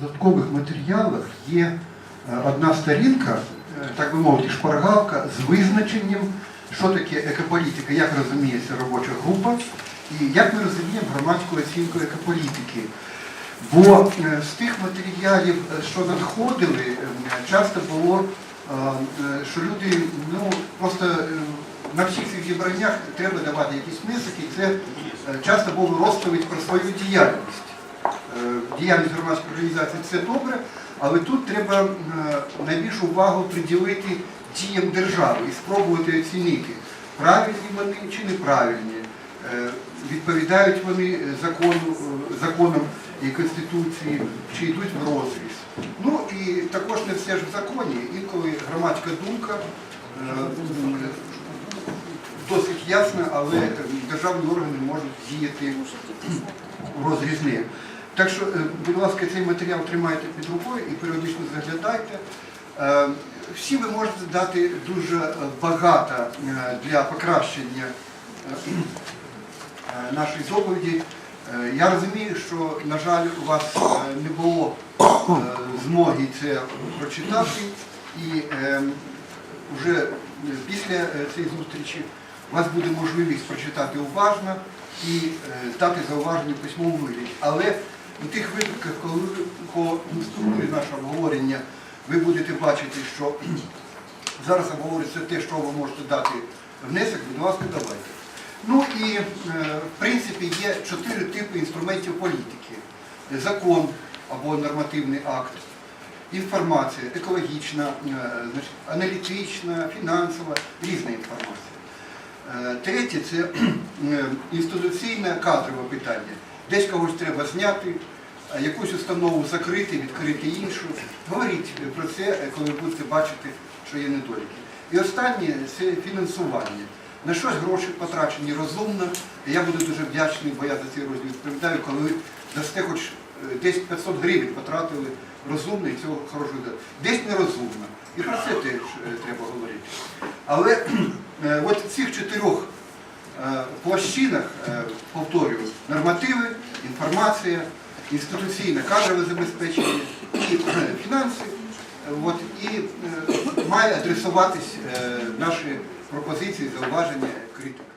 додаткових матеріалах є е, одна сторінка, е, так би мовити, шпаргалка з визначенням, що таке екополітика, як розуміється робоча група, і як ми розуміємо громадську оцінку екополітики. Бо е, з тих матеріалів, що надходили, часто було, що люди ну, просто на всіх цих зібраннях треба давати якісь внесок, і це часто був розповідь про свою діяльність. Діяльність громадської організації це добре, але тут треба е, найбільшу увагу приділити діям держави і спробувати оцінити, правильні вони чи неправильні, Е, відповідають вони закону, е, законам і Конституції, чи йдуть в розріз. Ну і також не все ж в законі, інколи громадська думка досить ясна, але державні органи можуть діяти в розріз з нею. Так що, е, будь ласка, цей матеріал тримайте під рукою і періодично заглядайте. Е, Всі ви можете дати дуже багато е, для покращення нашої доповіді. Я розумію, що, на жаль, у вас не було змоги це прочитати, і вже після цієї зустрічі у вас буде можливість прочитати уважно і дати зауваження в письмовому вигляді. У тих випадках, коли ви структурі нашого обговорення ви будете бачити, що зараз обговорюється те, що ви можете дати внесок, будь ласка, давайте. Ну і е, в принципі є чотири типи інструментів політики: закон або нормативний акт, інформація, екологічна, е, аналітична, фінансова, різна інформація. Е, Третє це інституційне кадрове питання. Десь когось треба зняти, якусь установу закрити, відкрити іншу. Говоріть про це, коли будете бачити, що є недоліки. І останнє це фінансування. На щось гроші потрачені розумно. Я буду дуже вдячний, бо я за цей розділ відповідаю, коли ви дасте хоч е, десь 500 гривень потратили розумно і цього хорошого дела. Десь нерозумно. І про це теж е, треба говорити. Але е, от цих чотирьох площинах, е, повторюю, нормативи, інформація, інституційне кадрове забезпечення і е, фінанси, е, от, і е, має адресуватись е, наші пропозиції, зауваження, критики.